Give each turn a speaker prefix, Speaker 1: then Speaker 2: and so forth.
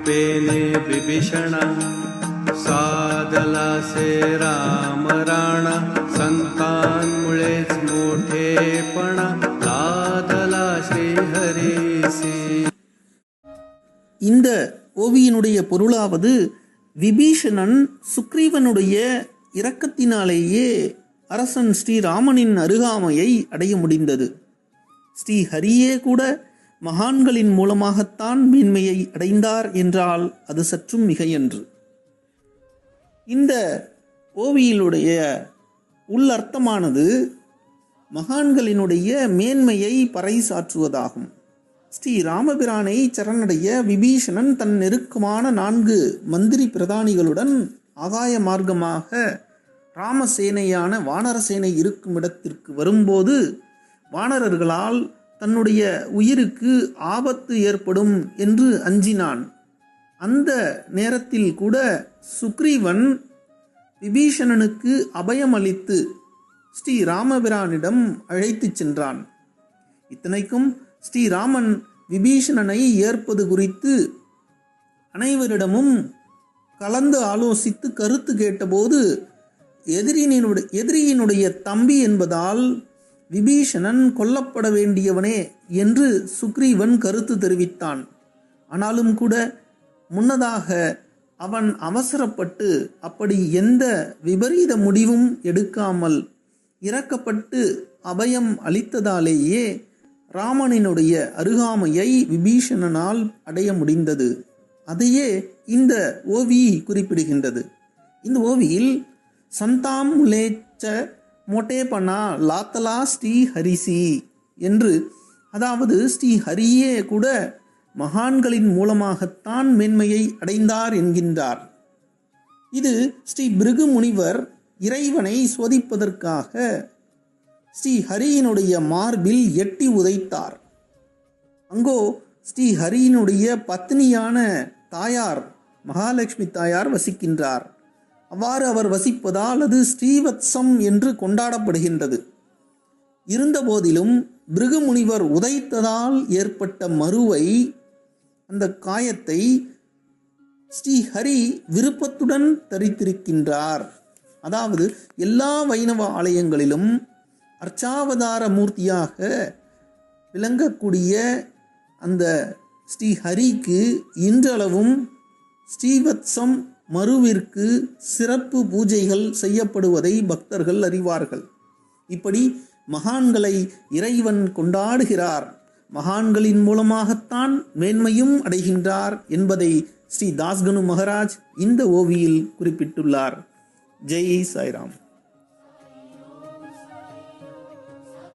Speaker 1: कृपेने बिभीषण साधला से राम राणा संतांमुळेच मोठेपणा लादला श्रीहरीसी
Speaker 2: இந்த ஓவியினுடைய பொருளாவது விபீஷணன் சுக்ரீவனுடைய இரக்கத்தினாலேயே அரசன் ஸ்ரீராமனின் அருகாமையை அடைய முடிந்தது ஸ்ரீ ஹரியே கூட மகான்களின் மூலமாகத்தான் மேன்மையை அடைந்தார் என்றால் அது சற்றும் மிகையன்று. இந்த ஓவியிலுடைய உள்ளர்த்தமானது மகான்களினுடைய மேன்மையை பறைசாற்றுவதாகும். ஸ்ரீ ராமபிரானை சரணடைய விபீஷணன் தன் நெருக்கமான நான்கு மந்திரி பிரதானிகளுடன் ஆகாய மார்க்கமாக ராமசேனையான வானரசேனை இருக்கும் இடத்திற்கு வரும்போது வானரர்களால் தன்னுடைய உயிருக்கு ஆபத்து ஏற்படும் என்று அஞ்சினான். அந்த நேரத்தில் கூட சுக்ரீவன் விபீஷணனுக்கு அபயமளித்து ஸ்ரீ ராமபிரானிடம் அழைத்துச் சென்றான். இத்தனைக்கும் ஸ்ரீராமன் விபீஷணனை ஏற்பது குறித்து அனைவரிடமும் கலந்து ஆலோசித்து கருத்து கேட்டபோது எதிரியினுடைய எதிரியினுடைய தம்பி என்பதால் விபீஷணன் கொல்லப்பட வேண்டியவனே என்று சுக்ரீவன் கருத்து தெரிவித்தான். ஆனாலும் கூட முன்னதாக அவன் அவசரப்பட்டு அப்படி எந்த விபரீத முடிவும் எடுக்காமல் இறக்கப்பட்டு அபயம் அளித்ததாலேயே ராமனினுடைய அருகாமையை விபீஷணனால் அடைய முடிந்தது. அதையே இந்த ஓவி குறிப்பிடுகின்றது. இந்த ஓவியில் சந்தாம் முலேச்ச மோட்டேபனா லாத்தலா ஸ்ரீ ஹரிசி என்று அதாவது ஸ்ரீ ஹரியே கூட மகான்களின் மூலமாகத்தான் மேன்மையை அடைந்தார் என்கின்றார். இது ஸ்ரீ பிருகு முனிவர் இறைவனை சோதிப்பதற்காக ஸ்ரீ ஹரியினுடைய மார்பில் எட்டி உதைத்தார். அங்கோ ஸ்ரீ ஹரியினுடைய பத்னியான தாயார் மகாலட்சுமி தாயார் வசிக்கின்றார். அவ்வாறு அவர் வசிப்பதால் அது ஸ்ரீவத்சம் என்று கொண்டாடப்படுகின்றது. இருந்தபோதிலும் பிருகுமுனிவர் உதைத்ததால் ஏற்பட்ட மறுவை அந்த காயத்தை ஸ்ரீஹரி விருப்பத்துடன் தரித்திருக்கின்றார். அதாவது எல்லா வைணவ ஆலயங்களிலும் அர்ச்சாவதார மூர்த்தியாக விளங்கக்கூடிய அந்த ஸ்ரீஹரிக்கு இன்றளவும் ஸ்ரீவத்சம் மருவிற்கு சிறப்பு பூஜைகள் செய்யப்படுவதை பக்தர்கள் அறிவார்கள். இப்படி மகான்களை இறைவன் கொண்டாடுகிறார். மகான்களின் மூலமாகத்தான் மேன்மையும் அடைகின்றார் என்பதை ஸ்ரீ தாஸ்கனு மகராஜ் இந்த ஓவியில் குறிப்பிட்டுள்ளார். ஜெய் சாய்ராம்.